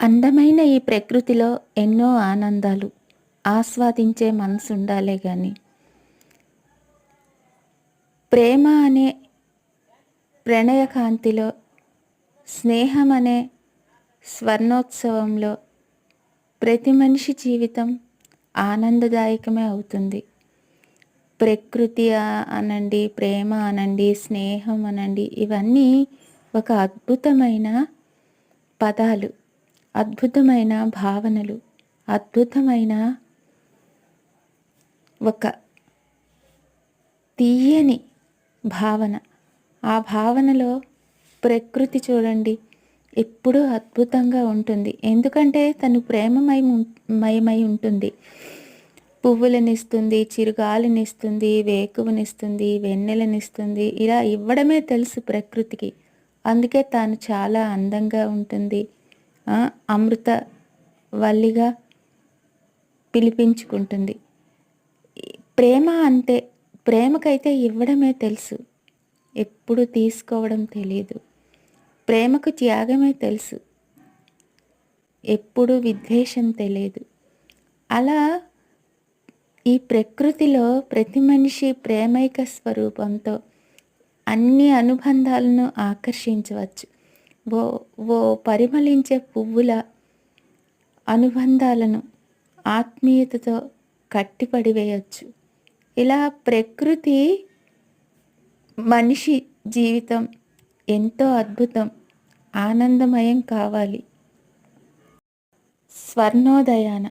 అందమైన ఈ ప్రకృతిలో ఎన్నో ఆనందాలు ఆస్వాదించే మనసు ఉండాలే కానీ ప్రేమ అనే ప్రణయకాంతిలో స్నేహం అనే స్వర్ణోత్సవంలో ప్రతి మనిషి జీవితం ఆనందదాయకమే అవుతుంది. ప్రకృతి అనండి ప్రేమ అనండి స్నేహం అనండి ఇవన్నీ ఒక అద్భుతమైన పదాలు. అద్భుతమైన భావనలు అద్భుతమైన ఒక తీయని భావన. ఆ భావనలో ప్రకృతి చూడండి ఎప్పుడూ అద్భుతంగా ఉంటుంది. ఎందుకంటే తను ప్రేమమై మయమై ఉంటుంది. పువ్వులనిస్తుంది చిరుగాలినిస్తుంది వేకువనిస్తుంది వెన్నెలనిస్తుంది. ఇలా ఇవ్వడమే తెలుసు ప్రకృతికి. అందుకే తాను చాలా అందంగా ఉంటుంది. అమృత వల్లిగా పిలిపించుకుంటుంది. ప్రేమ అంతే ప్రేమకైతే ఇవ్వడమే తెలుసు. ఎప్పుడు తీసుకోవడం తెలియదు ప్రేమకు త్యాగమే తెలుసు. ఎప్పుడు విద్వేషం తెలియదు అలా ఈ ప్రకృతిలో ప్రతి మనిషి ప్రేమైక స్వరూపంతో అన్ని అనుబంధాలను ఆకర్షించవచ్చు. ఓ ఓ పరిమళించే పువ్వుల అనుబంధాలను ఆత్మీయతతో కట్టిపడివేయచ్చు. ఇలా ప్రకృతి మనిషి జీవితం ఎంతో అద్భుతం ఆనందమయం కావాలి. స్వర్ణోదయాన